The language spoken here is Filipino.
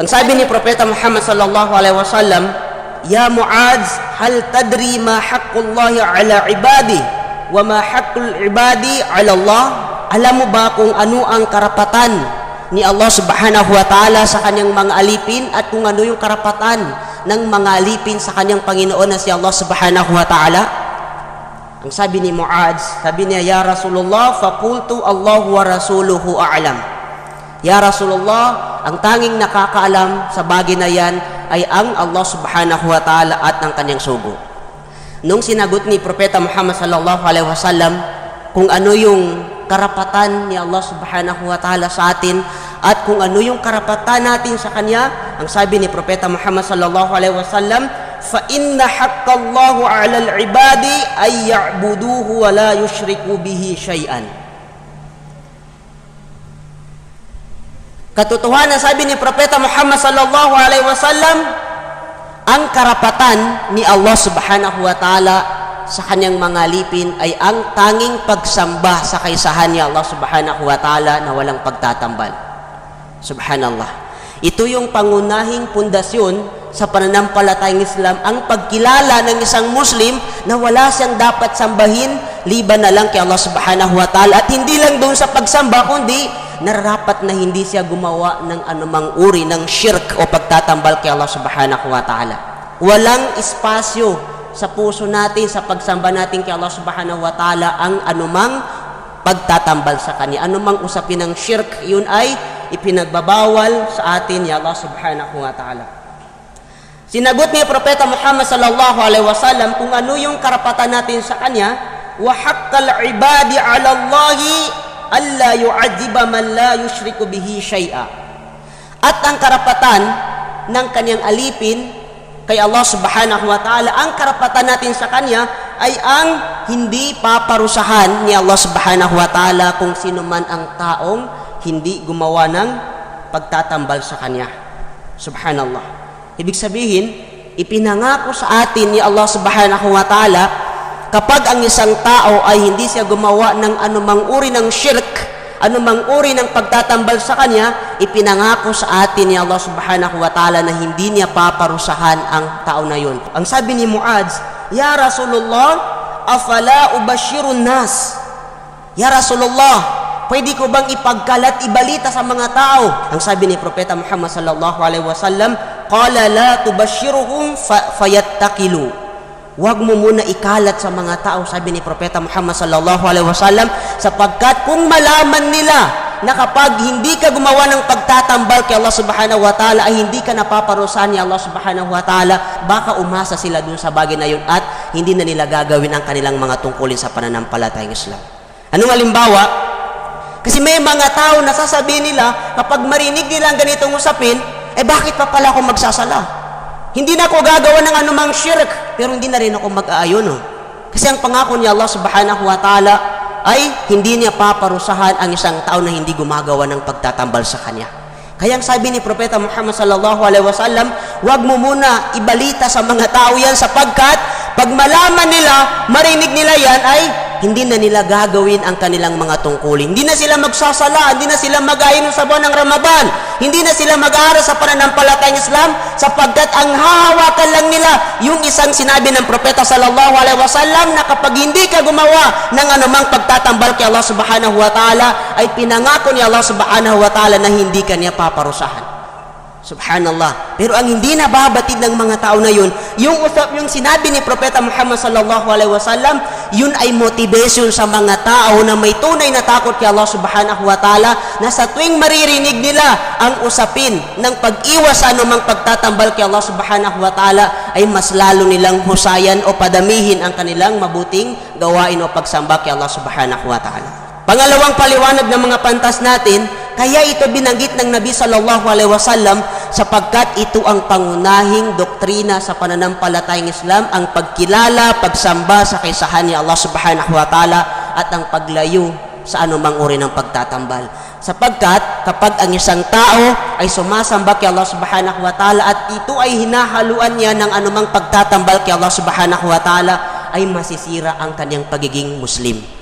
Ang sabi ni Propeta Muhammad sallallahu alaihi wasallam, Ya Muaz, hal tadri ma haqqullahi ala ibadi wa ma haqqul ibadi ala Allah? Alam mo ba kung ano ang karapatan ni Allah subhanahu wa ta'ala sa kanyang mga alipin at kung ano yung karapatan ng mga alipin sa kanyang Panginoon na si Allah subhanahu wa ta'ala? Ang sabi ni Muaz, sabi niya, Ya Rasulullah, fakultu Allah wa Rasuluhu a'lam. Ya Rasulullah, ang tanging nakakaalam sa bagay na yan ay ang Allah subhanahu wa ta'ala at ang kanyang sugo. Nung sinagot ni Propeta Muhammad sallallahu alaihi wasallam kung ano yung karapatan ni Allah subhanahu wa ta'ala sa atin at kung ano yung karapatan natin sa kanya, ang sabi ni Propeta Muhammad sallallahu alaihi wasallam, fa inna haqqallahu 'alal ibadi ay ya'buduhu wa la yushriku bihi syai'an. Katotohanan sabi ni Propeta Muhammad sallallahu alaihi wasallam ang karapatan ni Allah subhanahu wa ta'ala sa kanyang mga lipin ay ang tanging pagsamba sa kaisahan ni Allah subhanahu wa ta'ala na walang pagtatambal. Subhanallah. Ito yung pangunahing pundasyon sa pananampalatayang Islam, ang pagkilala ng isang Muslim na wala siyang dapat sambahin liban na lang kay Allah subhanahu wa ta'ala at hindi lang doon sa pagsamba kundi nararapat na hindi siya gumawa ng anumang uri ng shirk o pagtatambal kay Allah subhanahu wa ta'ala. Walang espasyo sa puso natin, sa pagsamba natin kay Allah subhanahu wa ta'ala ang anumang pagtatambal sa Kanya. Anumang usapin ng shirk, yun ay ipinagbabawal sa atin ni Allah subhanahu wa ta'ala. Sinagot ni Propeta Muhammad sallallahu alaihi wasallam kung ano yung karapatan natin sa Kanya, wa haqqal ibadi ala Allahi alla yu'adhiba man la yushriku bihi syai'a. At ang karapatan ng kanyang alipin kay Allah Subhanahu wa taala, ang karapatan natin sa kanya ay ang hindi paparusahan ni Allah Subhanahu wa taala kung sino man ang taong hindi gumawa ng pagtatambal sa kanya. Subhanallah. Ibig sabihin, ipinangako sa atin ni Allah Subhanahu wa taala kapag ang isang tao ay hindi siya gumawa ng anumang uri ng shirk, anumang uri ng pagtatambal sa kanya, ipinangako sa atin ni Allah subhanahu wa ta'ala na hindi niya paparusahan ang tao na yun. Ang sabi ni Muaz, Ya Rasulullah, afala ubashirun nas? Ya Rasulullah, pwede ko bang ipagkalat, ibalita sa mga tao? Ang sabi ni Propeta Muhammad sallallahu alaihi wasallam, qala la tubashiruhum fa fayattakilu. Huwag mo muna ikalat sa mga tao, sabi ni Propeta Muhammad sallallahu alaihi wasallam, sapagkat kung malaman nila na kapag hindi ka gumawa ng pagtatambal kay Allah subhanahu wa ta'ala ay hindi ka napaparusahan ni Allah subhanahu wa ta'ala, baka umasa sila dun sa bagay na yun at hindi na nila gagawin ang kanilang mga tungkulin sa pananampalatayang Islam. Anong halimbawa? Kasi may mga tao na sasabihin nila, kapag marinig nila ang ganitong usapin, eh bakit pa pala ako magsasala? Hindi na ako gagawa ng anumang shirk, pero hindi na rin ako mag-aayon. Oh. Kasi ang pangako ni Allah subhanahu wa ta'ala ay hindi niya paparusahan ang isang tao na hindi gumagawa ng pagtatambal sa kanya. Kaya ang sabi ni Propeta Muhammad sallallahu alaihi wasallam, huwag mo muna ibalita sa mga tao yan sapagkat pag malaman nila, marinig nila yan ay hindi na nila gagawin ang kanilang mga tungkulin. Hindi na sila magsasala, hindi na sila mag-ainom sa buwan ng Ramadan, hindi na sila mag-aaral sa pananampalatayang Islam sapagkat ang hahawakan lang nila yung isang sinabi ng propeta sallallahu alaihi wasallam na kapag hindi ka gumawa ng anumang pagtatambal kay Allah subhanahu wa ta'ala ay pinangako ni Allah subhanahu wa ta'ala na hindi ka niya paparusahan. Subhanallah. Pero ang hindi nababatid ng mga tao na yun, yung usap, yung sinabi ni Propeta Muhammad sallallahu alaihi wasallam, yun ay motivation sa mga tao na may tunay na takot kay Allah subhanahu wa ta'ala na sa tuwing maririnig nila ang usapin ng pag-iwas sa anumang pagtatambal kay Allah subhanahu wa ta'ala ay mas lalo nilang husayan o padamihin ang kanilang mabuting gawain o pagsamba kay Allah subhanahu wa ta'ala. Pangalawang paliwanag ng mga pantas natin, kaya ito binanggit ng Nabi sallallahu alaihi wasallam sapagkat ito ang pangunahing doktrina sa pananampalatayang Islam, ang pagkilala, pagsamba sa kaisahan ni Allah subhanahu wa ta'ala at ang paglayo sa anumang uri ng pagtatambal. Sapagkat kapag ang isang tao ay sumasamba kay Allah subhanahu wa ta'ala at ito ay hinahaluan niya ng anumang pagtatambal kay Allah subhanahu wa ta'ala ay masisira ang kanyang pagiging Muslim